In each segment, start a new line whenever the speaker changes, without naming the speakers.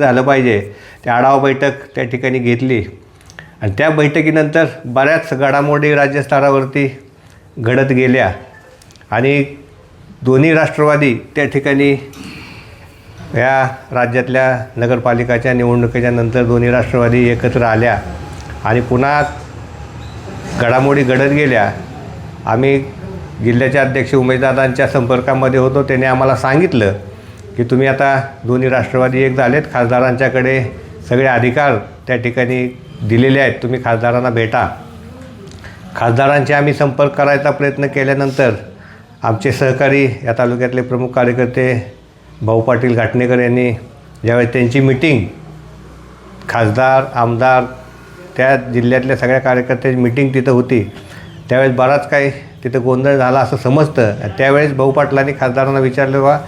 झालं पाहिजे. ते आढावा बैठक त्या ठिकाणी घेतली. आणि त्या बैठकीनंतर बऱ्याच घडामोडी राज्यस्तरावरती घडत गेल्या. आणि दोन्ही राष्ट्रवादी त्या ठिकाणी या राज्यातल्या नगरपालिकाच्या निवडणुकीच्या नंतर दोन्ही राष्ट्रवादी एकत्र आल्या. आणि पुन्हा घडामोडी घडत गेल्या. आम्ही जिल्ह्याचे अध्यक्ष उमेदवारांच्या संपर्कामध्ये होतो. त्याने आम्हाला सांगितलं की तुम्ही आता दोन्ही राष्ट्रवादी एक झालेत खासदारांच्याकडे सगळे अधिकार त्या ठिकाणी दिलेले आहेत. तुम्ही खासदारांना भेटा. खासदारांचे आम्ही संपर्क करायचा प्रयत्न केल्यानंतर आमचे सहकारी या तालुक्यातले प्रमुख कार्यकर्ते भाऊ पाटील घाटणेकर यांनी ज्यावेळेस त्यांची मिटिंग खासदार आमदार त्या जिल्ह्यातल्या सगळ्या कार्यकर्त्यांची मिटिंग तिथं होती त्यावेळेस बराच काही तिथं गोंधळ झाला असं समजतं. त्यावेळेस भाऊ पाटलांनी खासदारांना विचारलं बा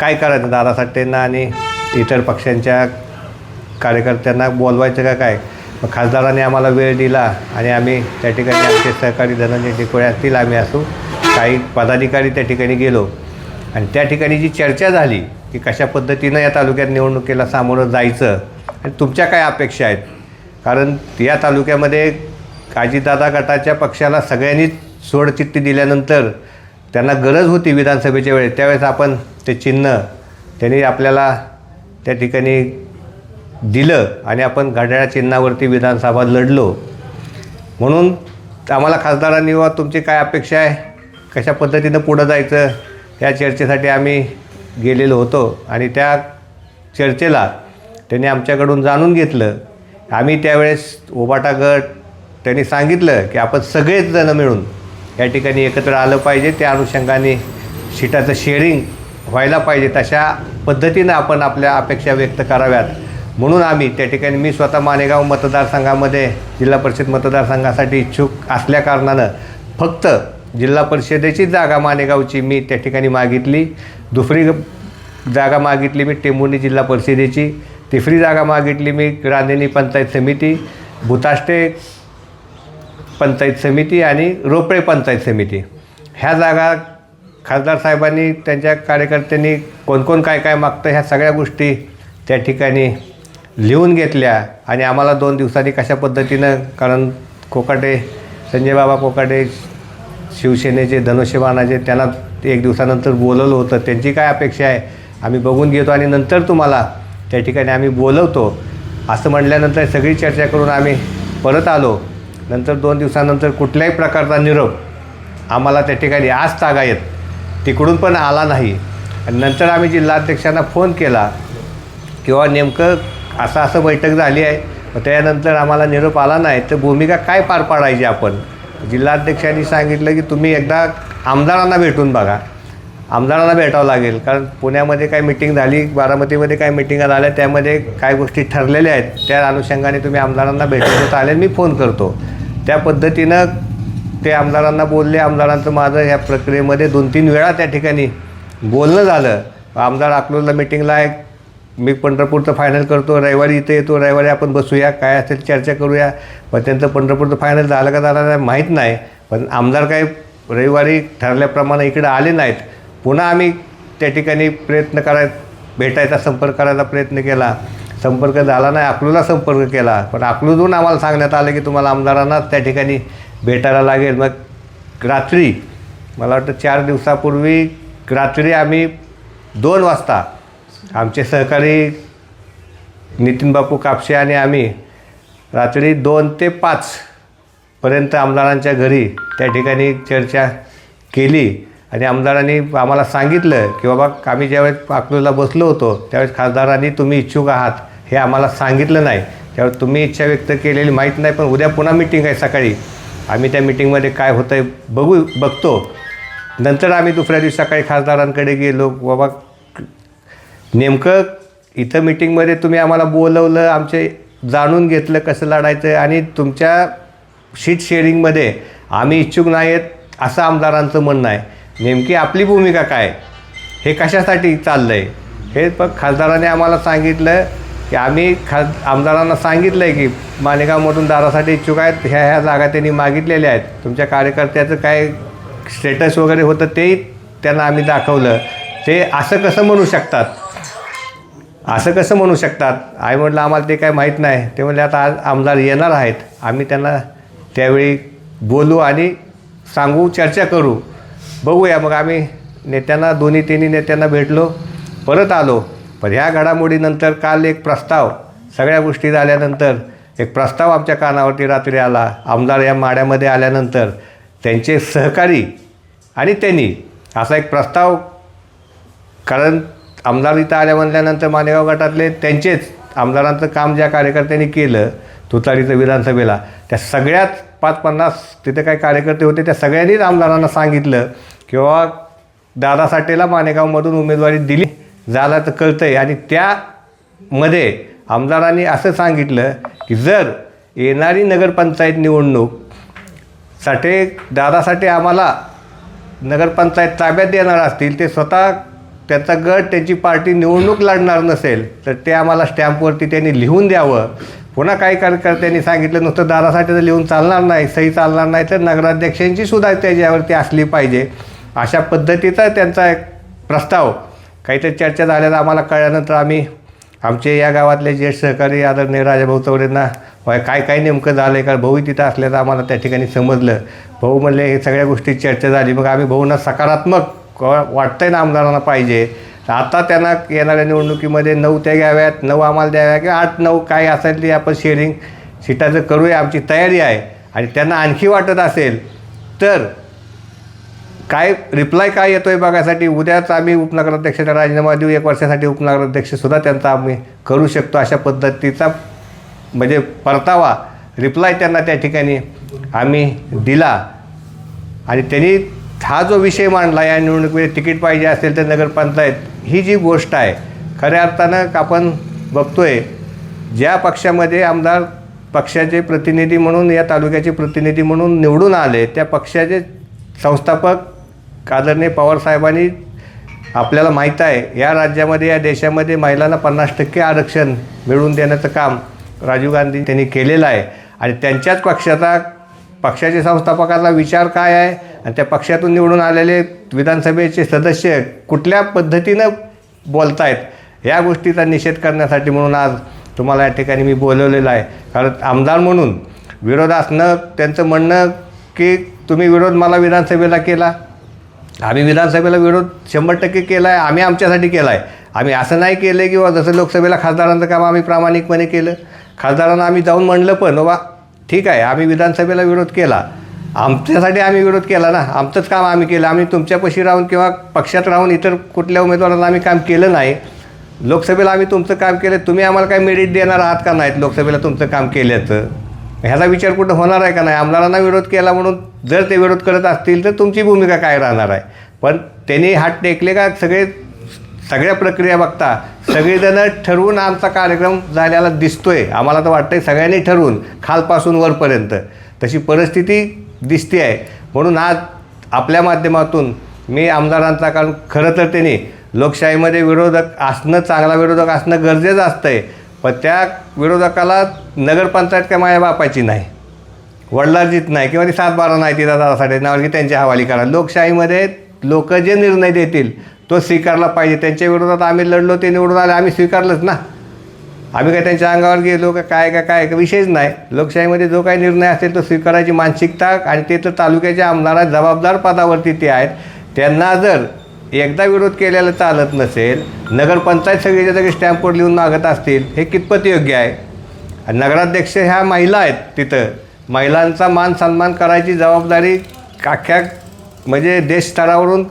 काय करायचं? दादा साठेंना आणि इतर पक्षांच्या कार्यकर्त्यांना बोलवायचं का काय? मग खासदारांनी आम्हाला वेळ दिला आणि आम्ही त्या ठिकाणी आमचे सहकारी धनंजय डिकोळे असतील आम्ही असू. काही पदाधिकारी त्या ठिकाणी गेलो. आणि त्या ठिकाणी जी चर्चा झाली की कशा पद्धतीनं या तालुक्यात निवडणुकीला सामोरं जायचं आणि तुमच्या काय अपेक्षा आहेत? कारण या तालुक्यामध्ये काजीदादा गटाच्या पक्षाला सगळ्यांनीच सोडचिठ्ठी दिल्यानंतर त्यांना गरज होती विधानसभेच्या वेळेस त्यावेळेस आपण ते चिन्ह त्यांनी आपल्याला त्या ठिकाणी दिलं आणि आपण घड्याळ्या चिन्हावरती विधानसभा लढलो. म्हणून आम्हाला खासदारांनी वा तुमची काय अपेक्षा आहे? कशा पद्धतीनं पुढं जायचं? या चर्चेसाठी आम्ही गेलेलो होतो आणि त्या चर्चेला त्यांनी आमच्याकडून जाणून घेतलं. आम्ही त्यावेळेस ओबाटा गट त्यांनी सांगितलं की आपण सगळेच जण मिळून या ठिकाणी एकत्र आलं पाहिजे. त्या अनुषंगाने सीटाचं शेअरिंग व्हायला पाहिजे. तशा पद्धतीनं आपण आपल्या अपेक्षा व्यक्त कराव्यात. म्हणून आम्ही त्या ठिकाणी मी स्वतः मानेगाव मतदारसंघामध्ये जिल्हा परिषद मतदारसंघासाठी इच्छुक असल्याकारणानं फक्त जिल्हा परिषदेची जागा मानेगावची मी त्या ठिकाणी मागितली. दुसरी जागा मागितली मी टेंभुर्णी जिल्हा परिषदेची. तिसरी जागा मागितली मी रांदेनी पंचायत समिती. भूताष्टे पंचायत समिती आणि रोपळे पंचायत समिती. ह्या जागा खासदार साहेबांनी त्यांच्या कार्यकर्त्यांनी कोणकोण काय काय मागतं ह्या सगळ्या गोष्टी त्या ठिकाणी लिहून घेतल्या आणि आम्हाला दोन दिवसांनी कशा पद्धतीनं कारण कोकाटे संजय बाबा कोकाटे शिवसेनेचे धनुष्यबाणाचे त्यांना एक दिवसानंतर बोलवलं होतं. त्यांची काय अपेक्षा आहे आम्ही बघून घेतो आणि नंतर तुम्हाला त्या ठिकाणी आम्ही बोलवतो. असं म्हटल्यानंतर सगळी चर्चा करून आम्ही परत आलो. नंतर दोन दिवसानंतर कुठल्याही प्रकारचा निरोप आम्हाला त्या ठिकाणी आज तागायत तिकडून पण आला नाही. आणि नंतर आम्ही जिल्हाध्यक्षांना फोन केला किंवा नेमकं असं असं बैठक झाली आहे. मग त्यानंतर आम्हाला निरोप आला नाही. तर भूमिका काय पार पाडायची आपण? जिल्हाध्यक्षांनी सांगितलं की तुम्ही एकदा आमदारांना भेटून बघा. आमदारांना भेटावं लागेल. कारण पुण्यामध्ये काय मिटिंग झाली बारामतीमध्ये काय मिटिंगा झाल्या त्यामध्ये काय गोष्टी ठरलेल्या आहेत त्या अनुषंगाने तुम्ही आमदारांना भेटून आले मी फोन करतो. त्या पद्धतीनं ते आमदारांना बोलले आमदारांचं माझं ह्या प्रक्रियेमध्ये दोन तीन वेळा त्या ठिकाणी बोलणं झालं. आमदार अकलूजला मिटिंगला आहे. मी पंढरपूरचं फायनल करतो रविवारी इथे येतो रविवारी आपण बसूया काय असेल चर्चा करूया. पण त्यांचं पंढरपूरचं फायनल झालं का झालं नाही माहीत नाही. पण आमदार काही रविवारी ठरल्याप्रमाणे इकडे आले नाहीत. पुन्हा आम्ही त्या ठिकाणी प्रयत्न कराय भेटायचा संपर्क करायचा प्रयत्न केला. संपर्क झाला नाही अकलूला संपर्क केला. पण अकलूतून आम्हाला सांगण्यात आलं की तुम्हाला आमदारांना त्या ठिकाणी भेटायला लागेल. मग रात्री मला वाटतं चार दिवसापूर्वी रात्री आम्ही दोन वाजता आमचे सहकारी नितीन बापू कापशे आणि आम्ही रात्री दोन ते पाचपर्यंत आमदारांच्या घरी त्या ठिकाणी चर्चा केली. आणि आमदारांनी आम्हाला सांगितलं की बाबा आम्ही ज्यावेळेस अकलूला बसलो होतो त्यावेळेस खासदारांनी तुम्ही इच्छुक आहात. हे आम्हाला सांगितलं नाही. त्यावर तुम्ही इच्छा व्यक्त केलेली माहीत नाही पण उद्या पुन्हा मिटिंग आहे सकाळी. आम्ही त्या मिटिंगमध्ये काय होतं आहे बघू बघतो. नंतर आम्ही दुसऱ्या दिवशी सकाळी खासदारांकडे गेलो. बाबा नेमकं इथं मिटिंगमध्ये तुम्ही आम्हाला बोलवलं आमचे जाणून घेतलं कसं लढायचं आणि तुमच्या शीट शेअरिंगमध्ये आम्ही इच्छुक नाही आहेत असं आमदारांचं म्हणणं आहे. नेमकी आपली भूमिका काय? हे कशासाठी चाललं आहे हे पण खासदाराने आम्हाला सांगितलं. की आम्ही खा आमदारांना सांगितलं आहे की मालेगावमधून दारासाठी इच्छुक आहेत ह्या ह्या जागा त्यांनी मागितलेल्या आहेत. तुमच्या कार्यकर्त्याचं काय स्टेटस वगैरे होतं तेही त्यांना आम्ही दाखवलं. ते असं कसं म्हणू शकतात? असं कसं म्हणू शकतात? आई म्हटलं आम्हाला ते काय माहीत नाही. ते म्हणले आता आज आमदार येणार आहेत. आम्ही त्यांना त्यावेळी बोलू आणि सांगू चर्चा करू. बघूया. मग आम्ही नेत्यांना दोन्ही तिन्ही नेत्यांना भेटलो. परत आलो. पण ह्या घडामोडीनंतर काल एक प्रस्ताव सगळ्या गोष्टी झाल्यानंतर एक प्रस्ताव आमच्या कानावरती रात्री आला. आमदार या माड्यामध्ये आल्यानंतर त्यांचे सहकारी आणि त्यांनी असा एक प्रस्ताव कारण आमदार इथं आल्या म्हणल्यानंतर मानेगाव गटातले त्यांचेच आमदारांचं काम ज्या कार्यकर्त्यांनी केलं तुतारीचं विधानसभेला त्या सगळ्याच पाच पन्नास तिथे काही कार्यकर्ते होते त्या सगळ्यांनीच आमदारांना सांगितलं किंवा दादा साठेला मानेगावमधून उमेदवारी दिली. झाला तर कळतं आहे आणि त्यामध्ये आमदारांनी असं सांगितलं की जर येणारी नगरपंचायत निवडणूक साठे दादासाठी आम्हाला नगरपंचायत ताब्यात देणार असतील ते स्वतः त्याचा गट त्याची पार्टी निवडणूक लढणार नसेल तर ते आम्हाला स्टॅम्पवरती त्यांनी लिहून द्यावं. पुन्हा काही कार्यकर्त्यांनी सांगितलं नुसतं दादासाठी तर लिहून चालणार नाही सही चालणार नाही तर नगराध्यक्षांची सुद्धा त्याच्यावरती असली पाहिजे. अशा पद्धतीचा त्यांचा एक प्रस्ताव काहीतरी चर्चा झाल्यानं आम्हाला कळल्यानंतर आम्ही आमचे या गावातले ज्येष्ठ सहकारी आदरणीय राजाभाऊ चौरेंना "होय, काय काय नेमकं झालं आहे का भाऊ तिथं असल्याचं आम्हाला त्या ठिकाणी समजलं. भाऊ म्हणले हे सगळ्या गोष्टी चर्चा झाली. मग आम्ही भाऊंना सकारात्मक वाटतंय ना आमदारांना पाहिजे. तर आता त्यांना येणाऱ्या निवडणुकीमध्ये नऊ त्या घ्याव्यात नऊ आम्हाला द्याव्या किंवा आठ नऊ काय असेल ते आपण शेअरिंग सीटाचं करूया. आमची तयारी आहे आणि त्यांना आणखी वाटत असेल तर काय रिप्लाय काय येतो आहे बघायसाठी? उद्याच आम्ही उपनगराध्यक्षाचा राजीनामा देऊ. एक वर्षासाठी उपनगराध्यक्षसुद्धा त्यांचा आम्ही करू शकतो अशा पद्धतीचा म्हणजे परतावा रिप्लाय त्यांना त्या ठिकाणी आम्ही दिला. आणि त्यांनी हा जो विषय मांडला या निवडणुकीमध्ये तिकीट पाहिजे असेल तर नगरपंचायत ही जी गोष्ट आहे खऱ्या अर्थानं आपण बघतोय ज्या पक्षामध्ये आमदार पक्षाचे प्रतिनिधी म्हणून या तालुक्याचे प्रतिनिधी म्हणून निवडून आले त्या पक्षाचे संस्थापक आदरणीय पवारसाहेबांनी आपल्याला माहीत आहे या राज्यामध्ये या देशामध्ये महिलांना पन्नास टक्के आरक्षण मिळवून देण्याचं काम राजीव गांधी त्यांनी केलेलं आहे. आणि त्यांच्याच पक्षाचा पक्षाच्या संस्थापकाचा विचार काय आहे? आणि त्या पक्षातून निवडून आलेले विधानसभेचे सदस्य कुठल्या पद्धतीनं बोलत आहेत या गोष्टीचा निषेध करण्यासाठी म्हणून आज तुम्हाला या ठिकाणी मी बोलवलेलं आहे. कारण आमदार म्हणून विरोध असणं त्यांचं म्हणणं की तुम्ही विरोध मला विधानसभेला केला. आम्ही विधानसभेला विरोध शंभर टक्के केला आहे आम्ही आमच्यासाठी केला आहे आम्ही असं नाही केलं की बा जसं लोकसभेला खासदारांचं काम आम्ही प्रामाणिकपणे केलं. खासदारांना आम्ही जाऊन म्हणलं पण बा ठीक आहे आम्ही विधानसभेला विरोध केला. आमच्यासाठी आम्ही विरोध केला ना आमचंच काम आम्ही केलं. आम्ही तुमच्यापाशी राहून किंवा पक्षात राहून इतर कुठल्या उमेदवारांना आम्ही काम केलं नाही. लोकसभेला आम्ही तुमचं काम केलं. तुम्ही आम्हाला काय मेरिट देणार आहात का नाहीत लोकसभेला तुमचं काम केल्याचं? ह्याचा विचार कुठं होणार आहे का नाही? आमदारांना विरोध केला म्हणून जर ते विरोध करत असतील तर तुमची भूमिका काय राहणार आहे? पण त्यांनी हात टेकले का सगळे सगळ्या प्रक्रिया बघता सगळेजणं ठरवून आमचा कार्यक्रम झालेला दिसतोय. आम्हाला तर वाटतंय सगळ्यांनी ठरवून खालपासून वरपर्यंत. तशी परिस्थिती दिसते आहे. म्हणून आज आपल्या माध्यमातून मी आमदारांचा कारण खरं तर त्यांनी लोकशाहीमध्ये विरोधक असणं चांगला विरोधक असणं गरजेचं असतं आहे पण त्या विरोधकाला नगरपंचायत काय माझ्या बापाची नाही. वडिलाजीत नाही किंवा ती सात बारा नाही ती दादासाठी नावावर की त्यांच्या हवाली करा लोकशाहीमध्ये लोक जे निर्णय देतील तो स्वीकारला पाहिजे. त्यांच्या विरोधात आम्ही लढलो ते निवडून आले आम्ही स्वीकारलंच ना. आम्ही काय त्यांच्या अंगावर गेलो का काय का काय का विषयच नाही. लोकशाहीमध्ये जो काही निर्णय असेल तो स्वीकारायची मानसिकता आणि ते तर तालुक्याच्या आमदारा जबाबदार पदावरती ते आहेत. त्यांना जर एकदा विरोध केलेला चालत नसेल नगरपंचायत सगळीच्या सगळे स्टॅम्पवर लिहून मागत असतील हे कितपत योग्य आहे? नगराध्यक्ष ह्या महिला आहेत तिथं. महिलांचा मान सन्मान करायची जबाबदारी अख्ख्या म्हणजे देश स्तरावरून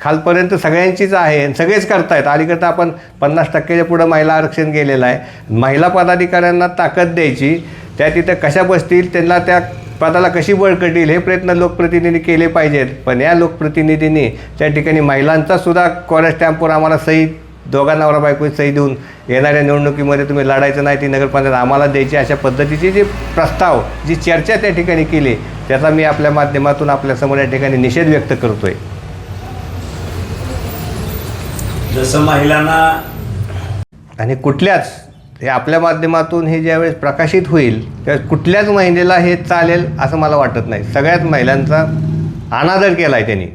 खालपर्यंत सगळ्यांचीच आहे आणि सगळेच करतायत. अलीकडं आपण पन्नास टक्क्याच्या पुढं महिला आरक्षण केलेलं आहे. महिला पदाधिकाऱ्यांना ताकद द्यायची. त्या तिथं कशा बसतील त्यांना त्या पदाला कशी बळकटील हे प्रयत्न लोकप्रतिनिधी केले पाहिजेत. पण या लोकप्रतिनिधींनी त्या ठिकाणी महिलांचा सुद्धा कॉलेज स्टॅम्पवर आम्हाला सही दोघा नवरा बायको सही देऊन येणाऱ्या निवडणुकीमध्ये तुम्ही लढायचं नाही ती नगरपंचायत आम्हाला द्यायची अशा पद्धतीची जी प्रस्ताव जी चर्चा त्या ठिकाणी केली त्याचा मी आपल्या माध्यमातून आपल्यासमोर या ठिकाणी निषेध व्यक्त करतोय.
जसं महिलांना
आणि कुठल्याच हे आपल्या माध्यमातून हे ज्यावेळेस प्रकाशित होईल त्यावेळेस कुठल्याच महिलेला हे चालेल असं मला वाटत नाही. सगळ्याच महिलांचा अनादर केला आहे त्यांनी.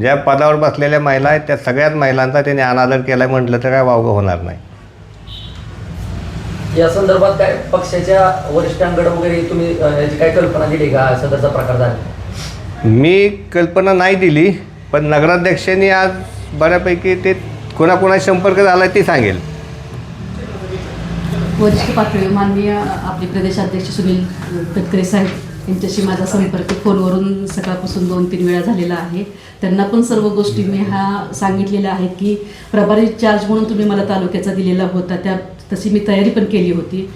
ज्या पदावर बसलेल्या महिला आहेत त्या सगळ्याच महिलांचा त्यांनी अनादर केला आहे म्हटलं तर काय वावगं होणार नाही.
या संदर्भात काय पक्षाच्या वरिष्ठांकडे वगैरे तुम्ही याची काय कल्पना दिली का? सदरचा प्रकार झाला.
मी कल्पना नाही दिली पण नगराध्यक्षांनी आज बऱ्यापैकी ते कोणाकोणाशी संपर्क झाला ते सांगेल.
वरिष्ठ पातळीवर माननीय आपले प्रदेशाध्यक्ष सुनील तटकरे साहेब यांच्याशी माझा संपर्क फोनवरून सकाळपासून दोन तीन वेळा झालेला आहे. त्यांना पण सर्व गोष्टी मी ह्या सांगितलेल्या आहेत की प्रभारी चार्ज म्हणून तुम्ही मला तालुक्याचा दिलेला होता त्या तशी मी तयारी पण केली होती.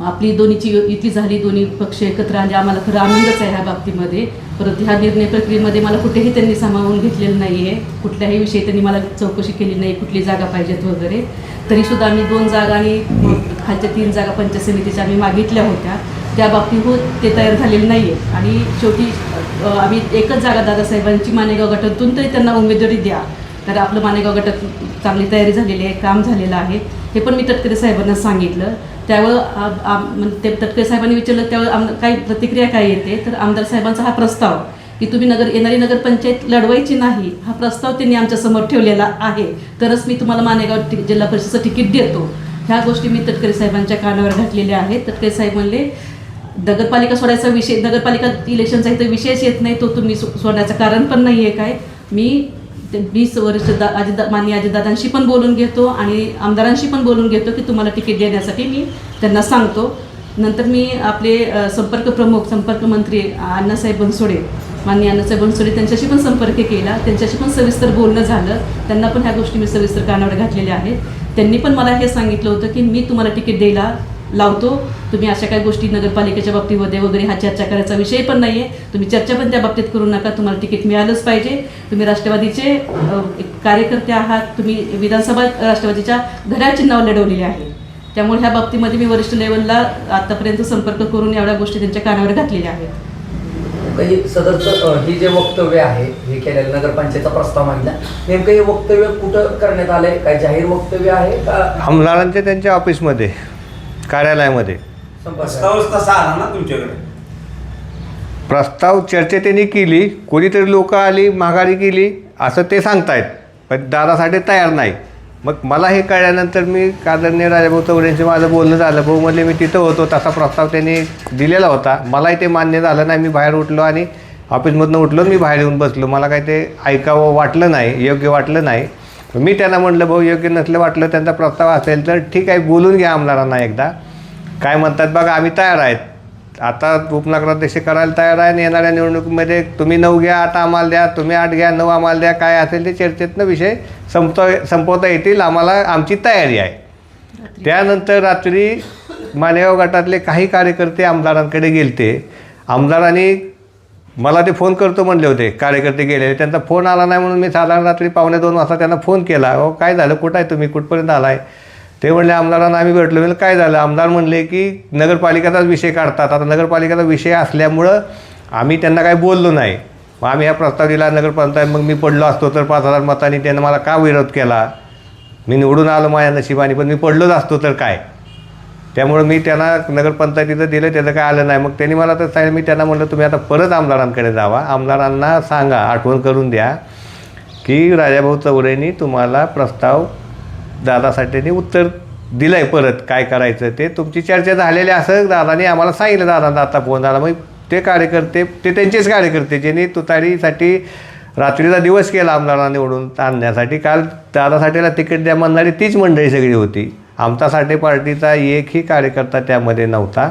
आपली दोन्हीची युती झाली दोन्ही पक्ष एकत्र आले आम्हाला खरं आनंदच आहे ह्या बाबतीमध्ये. परत ह्या निर्णय प्रक्रियेमध्ये मला कुठेही त्यांनी सामावून घेतलेलं नाही आहे कुठल्याही विषयी त्यांनी मला चौकशी केली नाही कुठली जागा पाहिजेत वगैरे. तरीसुद्धा आम्ही दोन जागा आणि खालच्या तीन जागा पंचायत समितीच्या आम्ही मागितल्या होत्या. त्या बाबतीत हो ते तयार झालेले नाही आहे आणि शेवटी आम्ही एकच जागा दादासाहेबांची मानेगाव गटातून तरी त्यांना उमेदवारी द्या. तर आपलं मानेगाव गटात चांगली तयारी झालेली आहे काम झालेलं आहे. हे पण मी तटकरे साहेबांना सांगितलं. त्यावेळं आम- म्हणजे ते तटकरे साहेबांनी विचारलं त्यावेळं आम काही प्रतिक्रिया काय येते? तर आमदार साहेबांचा हा प्रस्ताव की तुम्ही नगर येणारी नगरपंचायत लढवायची नाही हा प्रस्ताव त्यांनी आमच्यासमोर ठेवलेला आहे. तरच मी तुम्हाला मानेगाव जिल्हा परिषदचं तिकीट देतो. ह्या गोष्टी मी तटकरे साहेबांच्या कानावर घातलेल्या आहेत. तटकरे साहेब म्हणले नगरपालिका सोडायचा विषय नगरपालिका इलेक्शनचा इथं विषयच येत नाही तो तुम्ही सोडण्याचं कारण पण नाही आहे काय? मी वीस वर्ष दा अजित मान्य अजितदादांशी पण बोलून घेतो आणि आमदारांशी पण बोलून घेतो की तुम्हाला तिकीट देण्यासाठी मी त्यांना सांगतो. नंतर मी आपले संपर्क प्रमुख संपर्क मंत्री अण्णासाहेब बनसोडे माननीय अण्णासाहेब बनसोडे त्यांच्याशी पण संपर्क केला. त्यांच्याशी पण सविस्तर बोलणं झालं. त्यांना पण ह्या गोष्टी मी सविस्तर कानावर घातलेल्या आहेत. त्यांनी पण मला हे सांगितलं होतं की मी तुम्हाला तिकीट द्यायला लावतो. तुम्ही अशा काही गोष्टी नगरपालिकेच्या बाबतीमध्ये वगैरे हा चर्चा करायचा विषय पण नाही आहे तुम्ही चर्चा पण त्या बाबतीत करू नका. तुम्हाला तिकीट मिळालंच पाहिजे. तुम्ही राष्ट्रवादीचे कार्यकर्ते आहात. तुम्ही विधानसभा राष्ट्रवादीच्या घराचे नाव लढवलेले आहे. त्यामुळे ह्या बाबतीमध्ये मी वरिष्ठ लेवलला आतापर्यंत संपर्क करून एवढ्या गोष्टी त्यांच्या कानावर घातलेल्या आहेत.
काही सदरचं हे जे वक्तव्य आहे हे केलेलं नगरपंचायतचा प्रस्ताव मांडला. नेमकं हे वक्तव्य कुठं करण्यात आलंय? काय जाहीर वक्तव्य आहे का?
आमदारांच्या त्यांच्या ऑफिसमध्ये कार्यालयामध्ये.
संपर्क
प्रस्तावच तसा आला ना तुमच्याकडे?
प्रस्ताव चर्चा त्यांनी केली कोणीतरी लोक आली माघारी केली असं ते सांगतायत. पण दादासाठी तयार नाही मग मला हे कळल्यानंतर मी आदरणीय राजाभाऊ चौऱ्यांशी माझं बोलणं झालं. भाऊ म्हणजे मी तिथं होतो तसा प्रस्ताव त्यांनी दिलेला होता. मलाही ते मान्य झालं नाही. मी बाहेर उठलो आणि ऑफिसमधनं उठलो मी बाहेर येऊन बसलो. मला काही ते ऐकावं वाटलं नाही योग्य वाटलं नाही. मी त्यांना म्हटलं भाऊ योग्य नसलं वाटलं त्यांचा प्रस्ताव असेल तर ठीक आहे बोलून घ्या आमदारांना एकदा. काय म्हणतात बघा आम्ही तयार आहेत. आता उपनगराध्यक्ष करायला तयार आहे आणि येणाऱ्या निवडणुकीमध्ये तुम्ही नऊ घ्या आठ आम्हाला द्या तुम्ही आठ घ्या नऊ आम्हाला द्या काय असेल ते चर्चेतनं विषय संपता संपवता येतील. आम्हाला आमची तयारी आहे. त्यानंतर रात्री मालेगाव गटातले काही कार्यकर्ते आमदारांकडे गेलते. आमदारांनी मला ते फोन करतो म्हणले होते. कार्यकर्ते गेलेले. त्यांचा फोन आला नाही म्हणून मी साधारण रात्री पावणे दोन वाजता त्यांना फोन केला. अहो काय झालं? कुठं आहे तुम्ही? कुठपर्यंत आलाय? ते म्हणले आमदारांना आम्ही भेटलो. म्हणलं काय झालं? आमदार म्हणले की नगरपालिकेचाच विषय काढतात. आता नगरपालिकेचा विषय असल्यामुळं आम्ही त्यांना काही बोललो नाही. मग आम्ही हा प्रस्ताव दिला नगरपंचायत मग मी पडलो असतो तर पाच हजार मतांनी त्यांना मला का विरोध केला? मी निवडून आलो माझ्या नशिबाने पण मी पडलोच असतो तर काय? त्यामुळं मी त्यांना नगरपंचायतीचं दिलं त्याचं काय आलं नाही. मग त्यांनी मला तर सांगितलं मी त्यांना म्हटलं तुम्ही आता परत आमदारांकडे जावा. आमदारांना सांगा आठवण करून द्या की राजाभाऊ चौरेंनी तुम्हाला प्रस्ताव दादा साठेंनी उत्तर दिलं आहे परत काय करायचं ते. तुमची चर्चा झालेली असं दादाने आम्हाला सांगितलं दादा आता फोन झाला. मग ते कार्यकर्ते ते त्यांचेच कार्यकर्ते ज्यांनी तुतारीसाठी रात्रीचा दिवस केला आमदारांना निवडून आणण्यासाठी. काल दादासाठीला तिकीट द्या म्हणणारी तीच मंडळी सगळी होती. आमचा साठे पार्टीचा एकही कार्यकर्ता त्यामध्ये नव्हता.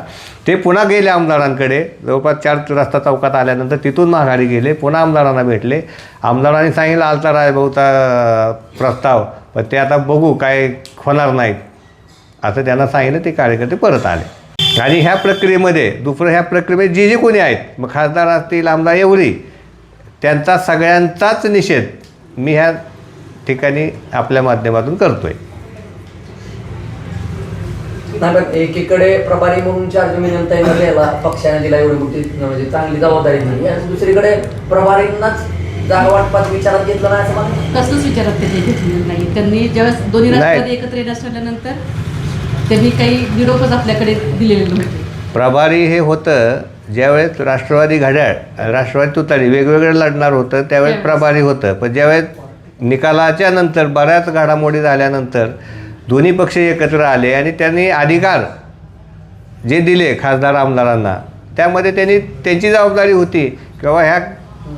ते पुन्हा गेले आमदारांकडे. जवळपास चार रस्ता चौकात आल्यानंतर तिथून माघारी गेले. पुन्हा आमदारांना भेटले. आमदारांनी सांगितलं आलता रायभाऊचा प्रस्ताव. पण ते आता बघू काय होणार नाहीत असं त्यांना सांगितलं ते कार्यकर्ते परत आले. आणि ह्या प्रक्रियेमध्ये दुसरं ह्या प्रक्रियेमध्ये जे जे कोणी आहेत मग खासदार असतील आमदार एवढी त्यांचा सगळ्यांचाच निषेध मी ह्या ठिकाणी आपल्या माध्यमातून करतो
आहे पण एकीकडे प्रभारी म्हणून चार्ज मिळवता याला पक्षाने दिला एवढी मोठी म्हणजे चांगली जबाबदारी दिली आणि दुसरीकडे प्रभारींनाच जागा वाटपात विचारात घेतलं नाही असं मला
कसलंच विचारात त्यांनी घेतलेलं नाही. त्यांनी ज्यावेळेस दोन्ही
नाही.
राष्ट्रवादी एकत्र येण्यास ठरल्यानंतर त्यांनी काही निरोपच आपल्याकडे दिलेले नव्हते.
प्रभारी हे होतं ज्यावेळेस राष्ट्रवादी घड्याळ राष्ट्रवादी तुतारी वेगवेगळं लढणार होतं त्यावेळेस. प्रभारी होतं. पण ज्यावेळेस निकालाच्या नंतर बऱ्याच घडामोडी झाल्यानंतर दोन्ही पक्ष एकत्र आले आणि त्यांनी अधिकार जे दिले खासदार आमदारांना त्यामध्ये त्यांनी त्यांची जबाबदारी होती किंवा ह्या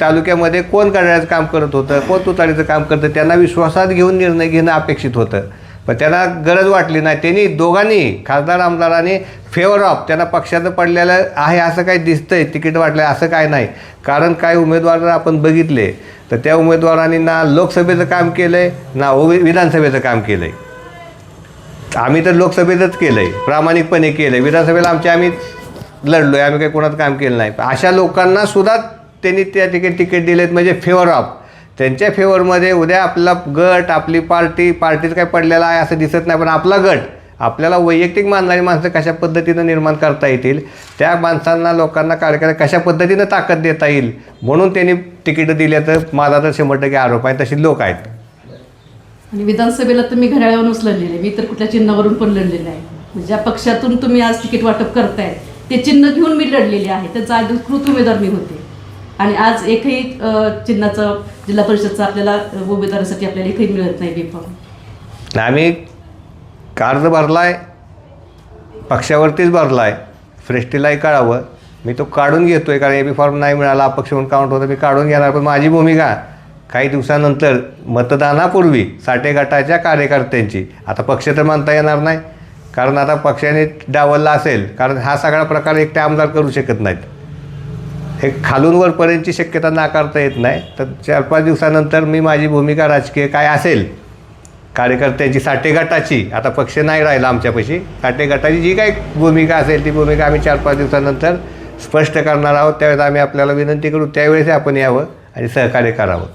तालुक्यामध्ये कोण करण्याचं काम करत होतं कोण तुतारीचं काम करतं त्यांना विश्वासात घेऊन निर्णय घेणं अपेक्षित होतं. पण त्यांना गरज वाटली नाही. त्यांनी दोघांनी खासदार आमदारांनी फेवर ऑफ त्यांना पक्षाचं पडलेलं आहे असं काही दिसतंय तिकीट वाटलं असं काय नाही. कारण काय उमेदवार जर आपण बघितले तर त्या उमेदवारांनी ना लोकसभेचं काम केलं आहे ना विधानसभेचं काम केलं आहे आम्ही तर लोकसभेतच केलं आहे प्रामाणिकपणे केलं आहे विधानसभेला आमच्या आम्ही लढलो आहे आम्ही काही कोणाचं काम केलं नाही. अशा लोकांना सुद्धा त्यांनी त्या ठिकाणी तिकीट दिलेत म्हणजे फेवर ऑफ त्यांच्या फेवरमध्ये उद्या आपला गट आपली पार्टी पार्टीत काय पडलेला आहे असं दिसत नाही पण आपला गट आपल्याला वैयक्तिक मानणारी माणसं कशा पद्धतीनं निर्माण करता येतील? त्या माणसांना लोकांना कार्यक्रम कशा पद्धतीनं ताकद देता येईल? म्हणून त्यांनी तिकीटं दिल्या तर माझा तर शंभर टक्के आरोप आहे तशी लोक आहेत.
आणि विधानसभेला तर मी घड्याळावरूनच लढलेले आहे. मी तर कुठल्या चिन्हावरून पण लढलेले म्हणजे आहे ज्या पक्षातून तुम्ही आज तिकीट वाटप करताय ते चिन्ह घेऊन मी लढलेले आहे. त्याचा अधिकृत उमेदवार मी होते. आणि आज एकही चिन्हाचं जिल्हा परिषदचा आपल्याला उमेदवारासाठी आपल्याला एकही मिळत नाही बेफॉर्म
आम्ही अर्ज भरला आहे पक्षावरतीच भरला आहे फ्रेस्टीलाही काढावं मी तो काढून घेतो आहे कारण ए बी फॉर्म नाही मिळाला अपक्ष म्हणून काउंट होतं मी काढून घेणार पण माझी भूमिका काही दिवसानंतर मतदानापूर्वी साठे गटाच्या कार्यकर्त्यांची. आता पक्ष तर मानता येणार नाही. कारण आता पक्षाने डावलला असेल कारण हा सगळा प्रकार एकटे आमदार करू शकत नाहीत. हे खालून वरपर्यंतची शक्यता नाकारता येत नाही. तर चार पाच दिवसानंतर मी माझी भूमिका राजकीय काय असेल कार्यकर्त्यांची साठे गटाची आता पक्ष नाही राहिला आमच्यापाशी साठे गटाची जी काही भूमिका असेल ती भूमिका आम्ही चार पाच दिवसानंतर स्पष्ट करणार आहोत. त्यावेळेस आम्ही आपल्याला विनंती करू त्यावेळेस आपण यावं आणि सहकार्य करावं.